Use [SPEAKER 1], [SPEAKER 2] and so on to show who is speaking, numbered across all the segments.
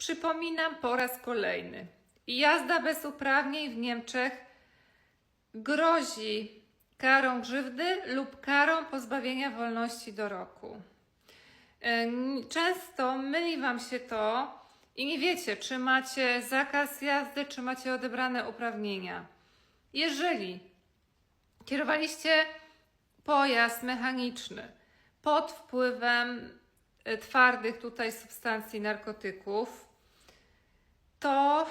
[SPEAKER 1] Przypominam po raz kolejny. Jazda bez uprawnień w Niemczech grozi karą grzywdy lub karą pozbawienia wolności do roku. Em, Często myli Wam się to i nie wiecie, czy macie zakaz jazdy, czy macie odebrane uprawnienia. Jeżeli kierowaliście pojazd mechaniczny pod wpływem e, twardych tutaj substancji narkotyków, to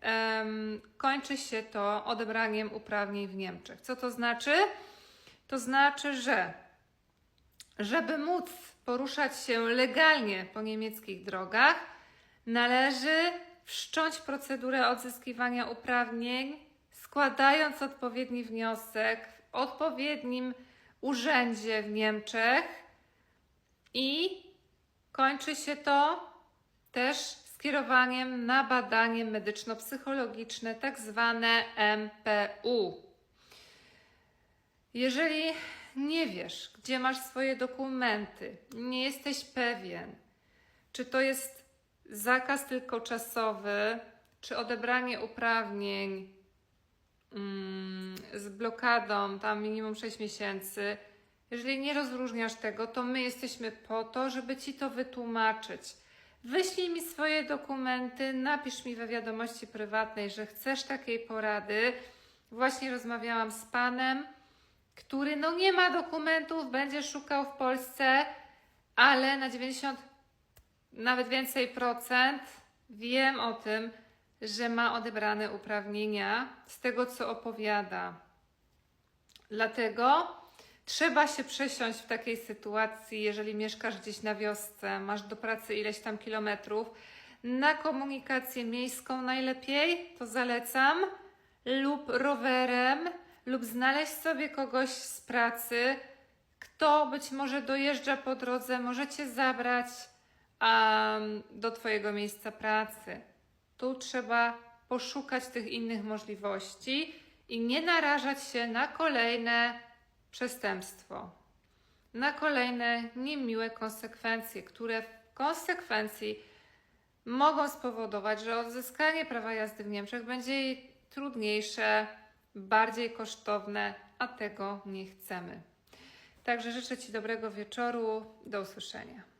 [SPEAKER 1] em, kończy się to odebraniem uprawnień w Niemczech. Co to znaczy? To znaczy, że żeby móc poruszać się legalnie po niemieckich drogach, należy wszcząć procedurę odzyskiwania uprawnień, składając odpowiedni wniosek w odpowiednim urzędzie w Niemczech i kończy się to też skierowaniem na badanie medyczno-psychologiczne, tak zwane MPU. Jeżeli nie wiesz, gdzie masz swoje dokumenty, nie jesteś pewien, czy to jest zakaz tylko czasowy, czy odebranie uprawnień mm, z blokadą, tam minimum 6 miesięcy, jeżeli nie rozróżniasz tego, to my jesteśmy po to, żeby ci to wytłumaczyć. Wyślij mi swoje dokumenty, napisz mi we wiadomości prywatnej, że chcesz takiej porady. Właśnie rozmawiałam z panem, który no nie ma dokumentów, będzie szukał w Polsce, ale na 90 nawet więcej procent wiem o tym, że ma odebrane uprawnienia z tego, co opowiada. Dlatego trzeba się przesiąść w takiej sytuacji, jeżeli mieszkasz gdzieś na wiosce, masz do pracy ileś tam kilometrów, na komunikację miejską najlepiej, to zalecam, lub rowerem, lub znaleźć sobie kogoś z pracy, kto być może dojeżdża po drodze, możecie zabrać um, do Twojego miejsca pracy. Tu trzeba poszukać tych innych możliwości i nie narażać się na kolejne przestępstwo, na kolejne niemiłe konsekwencje, które w konsekwencji mogą spowodować, że odzyskanie prawa jazdy w Niemczech będzie trudniejsze, bardziej kosztowne, a tego nie chcemy. Także życzę Ci dobrego wieczoru. Do usłyszenia.